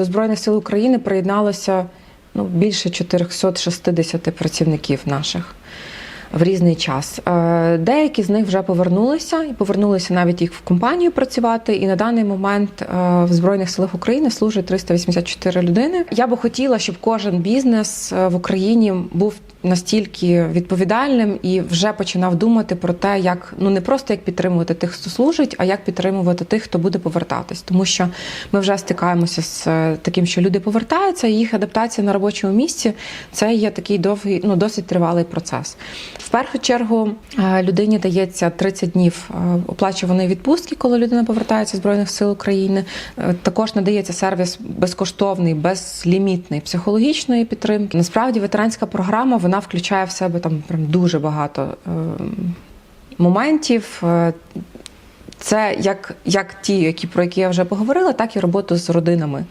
до Збройних сил України приєдналося ну, більше 460 працівників наших. В різний час Е, деякі з них вже повернулися і повернулися навіть їх в компанію працювати. І на даний момент е, в збройних силах України служить 384 людини. Я би хотіла, щоб кожен бізнес е, в Україні був настільки відповідальним і вже починав думати про те, як ну не просто як підтримувати тих, хто служить, а як підтримувати тих, хто буде повертатись, тому що ми вже стикаємося з таким, що люди повертаються, і їх адаптація на робочому місці це є такий довгий, ну досить тривалий процес. В першу чергу е, людині дається 30 днів е, оплачуваної відпустки, коли людина повертається з збройних сил України. Е, Також надається сервіс безкоштовний, безлімітний психологічної підтримки. Насправді, ветеранська програма вона включає в себе там прям дуже багато моментів. Це як, як ті, які про які я вже поговорила, так і роботу з родинами.